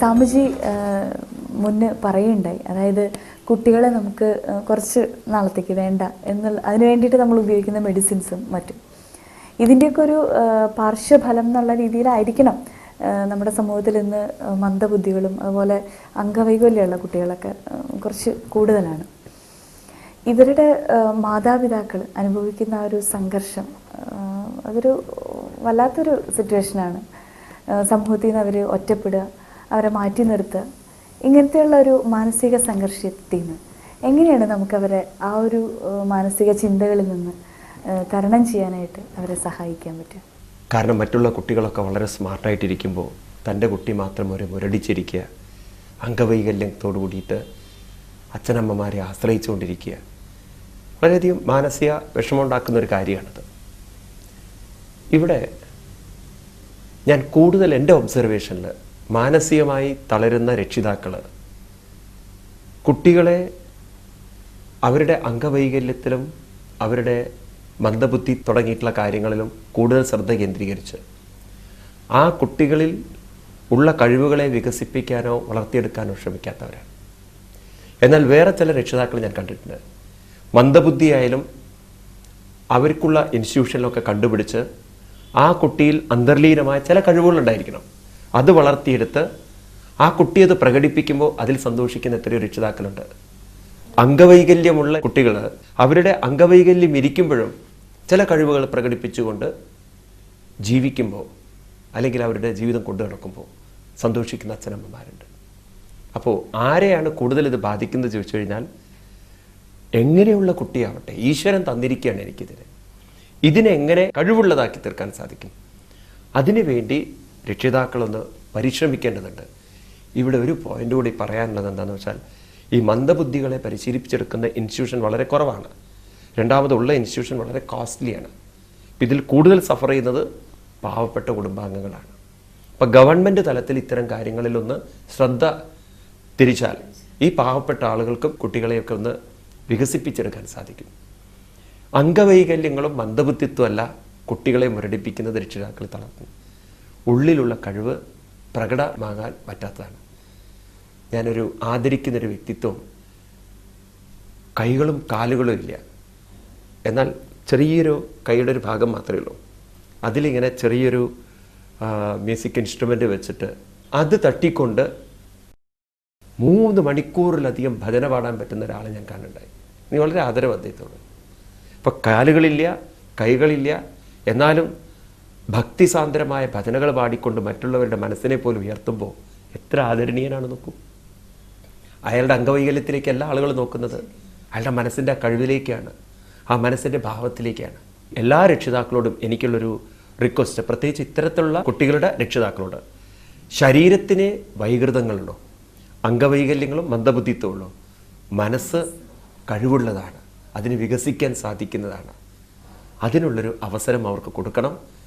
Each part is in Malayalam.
സാമുജി ആ, മുന്ന് പറയുണ്ടായി. അതായത് കുട്ടികളെ നമുക്ക് കുറച്ച് നാളത്തേക്ക് വേണ്ട എന്നുള്ള അതിന് വേണ്ടിയിട്ട് നമ്മൾ ഉപയോഗിക്കുന്ന മെഡിസിൻസും മറ്റും. ഇതിന്റെയൊക്കെ ഒരു പാർശ്വഫലം എന്നുള്ള രീതിയിലായിരിക്കണം നമ്മുടെ സമൂഹത്തിൽ ഇന്ന് മന്ദബുദ്ധികളും അതുപോലെ അംഗവൈകല്യമുള്ള കുട്ടികളൊക്കെ കുറച്ച് കൂടുതലാണ്. ഇവരുടെ മാതാപിതാക്കൾ അനുഭവിക്കുന്ന ആ ഒരു സംഘർഷം അതൊരു വല്ലാത്തൊരു സിറ്റുവേഷനാണ് സമൂഹത്തിൽ നിന്ന് അവർ ഒറ്റപ്പെടുക അവരെ മാറ്റി നിർത്തുക ഇങ്ങനത്തെയുള്ള ഒരു മാനസിക സംഘർഷത്തിൽ നിന്ന് എങ്ങനെയാണ് നമുക്കവരെ ആ ഒരു മാനസിക ചിന്തകളിൽ നിന്ന് തരണം ചെയ്യാനായിട്ട് അവരെ സഹായിക്കാൻ പറ്റുക? കാരണം മറ്റുള്ള കുട്ടികളൊക്കെ വളരെ സ്മാർട്ടായിട്ടിരിക്കുമ്പോൾ തന്റെ കുട്ടി മാത്രം ഒരു മുരടിച്ചിരിക്കുക അംഗവൈകല്യത്തോടു കൂടിയിട്ട് അച്ഛനമ്മമാരെ ആശ്രയിച്ചുകൊണ്ടിരിക്കുക. വളരെയധികം മാനസിക വിഷമമുണ്ടാക്കുന്ന ഒരു കാര്യമാണത്. ഇവിടെ ഞാൻ കൂടുതൽ എന്റെ ഒബ്സർവേഷനിൽ മാനസികമായി തളരുന്ന രക്ഷിതാക്കൾ. കുട്ടികളെ അവരുടെ അംഗവൈകല്യത്തിലും അവരുടെ മന്ദബുദ്ധി തുടങ്ങിയിട്ടുള്ള കാര്യങ്ങളിലും കൂടുതൽ ശ്രദ്ധ കേന്ദ്രീകരിച്ച് ആ കുട്ടികളിൽ ഉള്ള കഴിവുകളെ വികസിപ്പിക്കാനോ വളർത്തിയെടുക്കാനോ ശ്രമിക്കാത്തവരാണ്. എന്നാൽ വേറെ ചില രക്ഷിതാക്കൾ ഞാൻ കണ്ടിട്ടുണ്ട്. മന്ദബുദ്ധിയായാലും അവർക്കുള്ള ഇൻസ്റ്റിറ്റ്യൂഷനിലൊക്കെ കണ്ടുപിടിച്ച് ആ കുട്ടിയിൽ അന്തർലീനമായ ചില കഴിവുകളുണ്ടായിരിക്കണം അത് വളർത്തിയെടുത്ത് ആ കുട്ടി അത് പ്രകടിപ്പിക്കുമ്പോൾ അതിൽ സന്തോഷിക്കുന്ന എത്രയോ രക്ഷിതാക്കളുണ്ട്. അംഗവൈകല്യമുള്ള കുട്ടികൾ അവരുടെ അംഗവൈകല്യം ഇരിക്കുമ്പോഴും ചില കഴിവുകൾ പ്രകടിപ്പിച്ചുകൊണ്ട് ജീവിക്കുമ്പോൾ അല്ലെങ്കിൽ അവരുടെ ജീവിതം കൊണ്ടു നടക്കുമ്പോൾ സന്തോഷിക്കുന്ന അച്ഛനമ്മമാരുണ്ട്. അപ്പോൾ ആരെയാണ് കൂടുതൽ ഇത് ബാധിക്കുന്നത് ചോദിച്ചു കഴിഞ്ഞാൽ എങ്ങനെയുള്ള കുട്ടിയാവട്ടെ ഈശ്വരൻ തന്നിരിക്കുകയാണ് എനിക്കിതിന്. ഇതിനെങ്ങനെ കഴിവുള്ളതാക്കി തീർക്കാൻ സാധിക്കും? അതിനുവേണ്ടി രക്ഷിതാക്കളൊന്ന് പരിശ്രമിക്കേണ്ടതുണ്ട്. ഇവിടെ ഒരു പോയിന്റ് കൂടി പറയാനുള്ളത് എന്താണെന്ന് വെച്ചാൽ ഈ മന്ദബുദ്ധികളെ പരിശീലിപ്പിച്ചെടുക്കുന്ന ഇൻസ്റ്റിറ്റ്യൂഷൻ വളരെ കുറവാണ്. രണ്ടാമതുള്ള ഇൻസ്റ്റിറ്റ്യൂഷൻ വളരെ കോസ്റ്റ്ലിയാണ് ഇതിൽ കൂടുതൽ സഫർ ചെയ്യുന്നത് പാവപ്പെട്ട കുടുംബാംഗങ്ങളാണ്. അപ്പോൾ ഗവൺമെന്റ് തലത്തിൽ ഇത്തരം കാര്യങ്ങളിലൊന്ന് ശ്രദ്ധ തിരിച്ചാൽ ഈ പാവപ്പെട്ട ആളുകൾക്കും കുട്ടികളെയൊക്കെ ഒന്ന് വികസിപ്പിച്ചെടുക്കാൻ സാധിക്കും. അംഗവൈകല്യങ്ങളും മന്ദബുദ്ധിത്വമല്ല കുട്ടികളെ മുരടിപ്പിക്കുന്നത് രക്ഷിതാക്കൾ തളർത്തുന്നു ഉള്ളിലുള്ള കഴിവ് പ്രകടമാകാൻ പറ്റാത്തതാണ്. ഞാനൊരു ആദരിക്കുന്നൊരു വ്യക്തിത്വം കൈകളും കാലുകളും ഇല്ല. എന്നാൽ ചെറിയൊരു കൈയുടെ ഒരു ഭാഗം മാത്രമേ ഉള്ളൂ. അതിലിങ്ങനെ ചെറിയൊരു മ്യൂസിക് ഇൻസ്ട്രുമെന്റ് വെച്ചിട്ട് അത് തട്ടിക്കൊണ്ട് മൂന്ന് മണിക്കൂറിലധികം ഭജന പാടാൻ പറ്റുന്ന ഒരാളെ ഞാൻ കാണുന്നുണ്ടായി. നീ വളരെ ആദരവ് അദ്ദേഹത്തോട്. അപ്പോൾ കാലുകളില്ല കൈകളില്ല എന്നാലും ഭക്തിസാന്ദ്രമായ ഭജനകൾ പാടിക്കൊണ്ട് മറ്റുള്ളവരുടെ മനസ്സിനെ പോലും ഉയർത്തുമ്പോൾ എത്ര ആദരണീയനാണ് നോക്കൂ. അയാളുടെ അംഗവൈകല്യത്തിലേക്ക് എല്ലാ ആളുകളും നോക്കുന്നത് അയാളുടെ മനസ്സിന്റെ കഴിവിലേക്കാണ് ആ മനസ്സിന്റെ ഭാവത്തിലേക്കാണ്. എല്ലാ രക്ഷിതാക്കളോടും എനിക്കുള്ളൊരു റിക്വസ്റ്റ് പ്രത്യേകിച്ച് ഇത്തരത്തിലുള്ള കുട്ടികളുടെ രക്ഷിതാക്കളോട്. ശരീരത്തിന് വൈകൃതങ്ങളുണ്ടോ അംഗവൈകല്യങ്ങളും മന്ദബുദ്ധിത്വമുള്ളോ മനസ്സ് കഴിവുള്ളതാണ് അതിന് വികസിക്കാൻ സാധിക്കുന്നതാണ്. അതിനുള്ളൊരു അവസരം അവർക്ക് കൊടുക്കണം.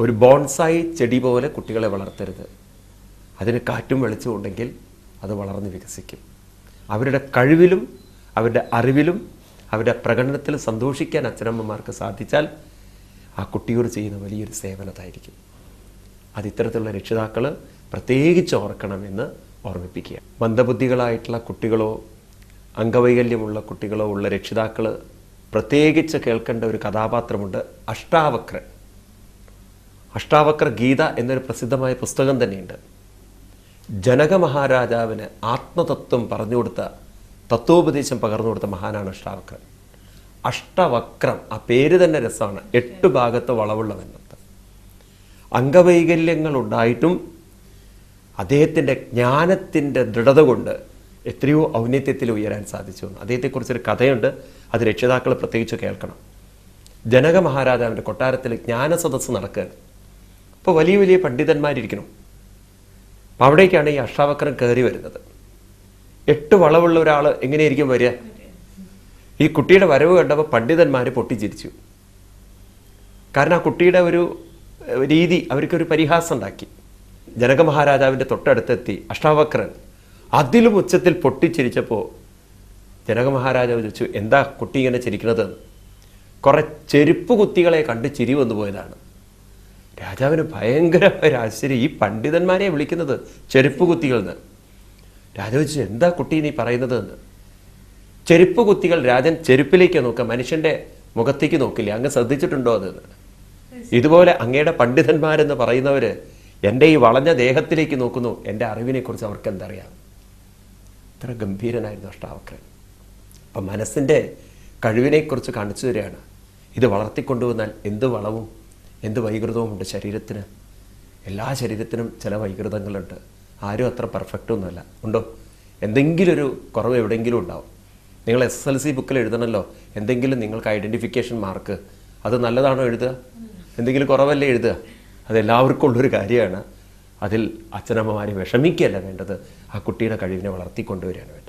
ഒരു ബോൺസായി ചെടി പോലെ കുട്ടികളെ വളർത്തരുത്. അതിന് കാറ്റും വെളിച്ചവും ഉണ്ടെങ്കിൽ അത് വളർന്ന് വികസിക്കും. അവരുടെ കഴിവിലും അവരുടെ അറിവിലും അവരുടെ പ്രകടനത്തിൽ സന്തോഷിക്കാൻ അച്ഛനമ്മമാർക്ക് സാധിച്ചാൽ ആ കുട്ടിയോട് ചെയ്യുന്ന വലിയൊരു സേവനതായിരിക്കും അത് ഇത്തരത്തിലുള്ള രക്ഷിതാക്കൾ പ്രത്യേകിച്ച് ഓർക്കണമെന്ന് ഓർമ്മിപ്പിക്കുക. മന്ദബുദ്ധികളായിട്ടുള്ള കുട്ടികളോ അംഗവൈകല്യമുള്ള കുട്ടികളോ ഉള്ള രക്ഷിതാക്കൾ പ്രത്യേകിച്ച് കേൾക്കേണ്ട ഒരു കഥാപാത്രമുണ്ട് അഷ്ടാവക്രൻ. അഷ്ടാവക്ര ഗീത എന്നൊരു പ്രസിദ്ധമായ പുസ്തകം തന്നെയുണ്ട്. ജനക മഹാരാജാവിന് ആത്മതത്വം പറഞ്ഞു കൊടുത്ത തത്വോപദേശം പകർന്നു കൊടുത്ത മഹാനാണ് അഷ്ടാവക്രൻ. അഷ്ടവക്രം ആ പേര് തന്നെ രസമാണ്. എട്ട് ഭാഗത്ത് വളവുള്ളവൻ എന്നർത്ഥം അംഗവൈകല്യങ്ങൾ ഉണ്ടായിട്ടും അദ്ദേഹത്തിന്റെ ജ്ഞാനത്തിന്റെ ദൃഢത കൊണ്ട് എത്രയോ ഔന്നത്യത്തിൽ ഉയരാൻ സാധിച്ചു അദ്ദേഹത്തെക്കുറിച്ചൊരു കഥയുണ്ട്. അത് രക്ഷിതാക്കൾ പ്രത്യേകിച്ച് കേൾക്കണം. ജനക മഹാരാജാവിന്റെ കൊട്ടാരത്തിൽ ജ്ഞാനസദസ്സ് നടക്കുകയാണ്. അപ്പോൾ വലിയ വലിയ പണ്ഡിതന്മാരിരിക്കണം അപ്പം അവിടേക്കാണ് ഈ അഷ്ടാവക്രം കയറി വരുന്നത്. എട്ട് വളവുള്ള ഒരാൾ എങ്ങനെയായിരിക്കും വരിക? ഈ കുട്ടിയുടെ വരവ് കണ്ടപ്പോൾ പണ്ഡിതന്മാർ പൊട്ടിച്ചിരിച്ചു. കാരണം ആ കുട്ടിയുടെ ഒരു രീതി അവർക്കൊരു പരിഹാസം ഉണ്ടാക്കി. ജനക മഹാരാജാവിന്റെ തൊട്ടടുത്തെത്തി അഷ്ടാവക്രൻ അതിലും ഉച്ചത്തിൽ പൊട്ടിച്ചിരിച്ചപ്പോൾ ജനക മഹാരാജാവ് ചോദിച്ചു എന്താ കുട്ടി ഇങ്ങനെ ചിരിക്കുന്നത് കുറെ ചെരുപ്പ് കുത്തികളെ കണ്ട് ചിരി വന്നു പോയതാണ് രാജാവിന് ഭയങ്കര ഒരു ആശ്ചര്യം ഈ പണ്ഡിതന്മാരെ വിളിക്കുന്നത് ചെരുപ്പ് കുത്തികൾ എന്ന് രാജാവ് ചോദിച്ചു എന്താ കുട്ടി നീ പറയുന്നത് എന്ന് ചെരുപ്പ് കുത്തികൾ രാജൻ ചെരുപ്പിലേക്ക് നോക്കുക മനുഷ്യന്റെ മുഖത്തേക്ക് നോക്കില്ല. അങ്ങ് ശ്രദ്ധിച്ചിട്ടുണ്ടോ അതെന്ന് ഇതുപോലെ അങ്ങയുടെ പണ്ഡിതന്മാരെന്ന് പറയുന്നവര് എന്റെ ഈ വളഞ്ഞ ദേഹത്തിലേക്ക് നോക്കുന്നു. എന്റെ അറിവിനെക്കുറിച്ച് അവർക്ക് എന്തറിയാം? ഇത്ര ഗംഭീരനായിരുന്നു അഷ്ടാവക്രൻ. അപ്പം മനസ്സിന്റെ കഴിവിനെക്കുറിച്ച് കാണിച്ചു തരികയാണ്. ഇത് വളർത്തിക്കൊണ്ടുവന്നാൽ എന്ത് വളവും എന്ത് വൈകൃതവുമുണ്ട് ശരീരത്തിന്? എല്ലാ ശരീരത്തിനും ചില വൈകൃതങ്ങളുണ്ട്. ആരും അത്ര പെർഫെക്റ്റ് ഒന്നുമല്ല. ഉണ്ടോ? എന്തെങ്കിലും ഒരു കുറവ് എവിടെയെങ്കിലും ഉണ്ടാവും. നിങ്ങൾ എസ് എൽ സി ബുക്കിൽ എഴുതണമല്ലോ എന്തെങ്കിലും നിങ്ങൾക്ക് ഐഡന്റിഫിക്കേഷൻ മാർക്ക് അത് നല്ലതാണോ എഴുതുക? എന്തെങ്കിലും കുറവല്ലേ എഴുതുക? അതെല്ലാവർക്കും ഉള്ളൊരു കാര്യമാണ്. അതിൽ അച്ഛനമ്മമാരെ വിഷമിക്കുകയല്ല വേണ്ടത്. ആ കുട്ടിയുടെ കഴിവിനെ വളർത്തിക്കൊണ്ടുവരികയാണ് വേണ്ടത്.